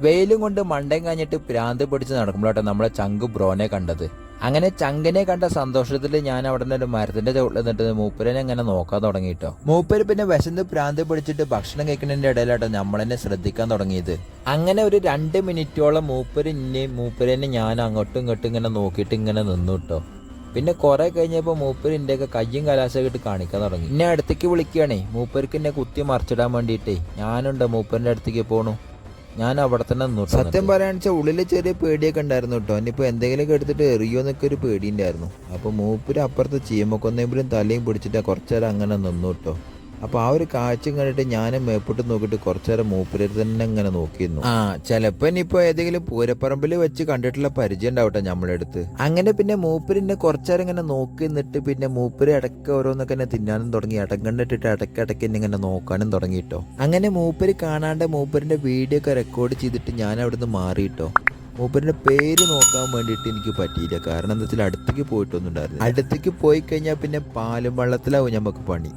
വെയിലും കൊണ്ട് മണ്ടയും കഴിഞ്ഞിട്ട് പ്രാന്ത് പിടിച്ച് നടക്കുമ്പോഴാട്ടെ നമ്മളെ ചങ്ക് ബ്രോനെ കണ്ടത്. അങ്ങനെ ചങ്കിനെ കണ്ട സന്തോഷത്തിൽ ഞാൻ അവിടെ നിന്ന് ഒരു മരത്തിന്റെ ചുവട്ടിൽ നിന്നിട്ട് മൂപ്പരനെ അങ്ങനെ നോക്കാൻ തുടങ്ങിയിട്ടോ മൂപ്പര് പിന്നെ വിശന്ന് പ്രാന്ത് പിടിച്ചിട്ട് ഭക്ഷണം കഴിക്കുന്നതിന്റെ ഇടയിലാട്ടോ നമ്മളെന്നെ ശ്രദ്ധിക്കാൻ തുടങ്ങിയത്. അങ്ങനെ ഒരു രണ്ട് മിനിറ്റോളം മൂപ്പര് ഇന്നെ മൂപ്പരനെ ഞാൻ അങ്ങോട്ടും ഇങ്ങോട്ടും ഇങ്ങനെ നോക്കിയിട്ട് ഇങ്ങനെ നിന്നു കേട്ടോ പിന്നെ കുറെ കഴിഞ്ഞപ്പോൾ മൂപ്പര് എന്റെയൊക്കെ കയ്യും കലാശമായിട്ട് കാണിക്കാൻ തുടങ്ങി. എന്നെ അടുത്തേക്ക് വിളിക്കുകയാണേ മൂപ്പർക്ക് എന്നെ കുത്തി മറിച്ചിടാൻ വേണ്ടിയിട്ടേ. ഞാനുണ്ട്. മൂപ്പരിന്റെ അടുത്തേക്ക് പോണു. ഞാൻ അവിടെ തന്നെ നിന്നു സത്യം പറയാന്ന് വെച്ചാൽ ഉള്ളിൽ ചെറിയ പേടിയൊക്കെ ഉണ്ടായിരുന്നു കേട്ടോ. ഇനിയിപ്പോൾ എന്തെങ്കിലുമൊക്കെ എടുത്തിട്ട് എറിയോ എന്നൊക്കെ ഒരു പേടി ഉണ്ടായിരുന്നു അപ്പോൾ മൂപ്പര് അപ്പുറത്ത് ചീമക്കൊന്നെങ്കിലും തലയും പിടിച്ചിട്ട് കുറച്ചേരം അങ്ങനെ നിന്നു കേട്ടോ. അപ്പോൾ ആ ഒരു കാഴ്ച കണ്ടിട്ട് ഞാനും മേപ്പോട്ട് നോക്കിയിട്ട് കുറച്ചേരം മൂപ്പര് തന്നെ ഇങ്ങനെ നോക്കിയിരുന്നു. ആ ചിലപ്പോൾ ഇനിയിപ്പോൾ ഏതെങ്കിലും പൂരപ്പറമ്പിൽ വെച്ച് കണ്ടിട്ടുള്ള പരിചയം ഉണ്ടാവട്ടെ നമ്മളെ അടുത്ത് അങ്ങനെ പിന്നെ മൂപ്പരിനെ കുറച്ചേരം ഇങ്ങനെ നോക്കി നിന്നിട്ട് പിന്നെ മൂപ്പര് ഇടയ്ക്ക് ഓരോന്നൊക്കെ എന്നെ തിന്നാനും തുടങ്ങി. ഇടങ്കണ്ടിട്ടിട്ട് ഇടയ്ക്ക് ഇടയ്ക്ക് എന്നെ ഇങ്ങനെ നോക്കാനും തുടങ്ങിയിട്ടോ. അങ്ങനെ മൂപ്പര് കാണാണ്ട് മൂപ്പരിന്റെ വീഡിയോ ഒക്കെ റെക്കോർഡ് ചെയ്തിട്ട് ഞാൻ അവിടുന്ന് മാറിയിട്ടോ. മൂപ്പരിന്റെ പേര് നോക്കാൻ വേണ്ടിയിട്ട് എനിക്ക് പറ്റിയില്ല. കാരണം എന്താ വെച്ചാൽ അടുത്തേക്ക് പോയിട്ടൊന്നും ഉണ്ടായിരുന്നു അടുത്തേക്ക് പോയി കഴിഞ്ഞാൽ പിന്നെ പാലും വെള്ളത്തിലാവും നമുക്ക് പണി.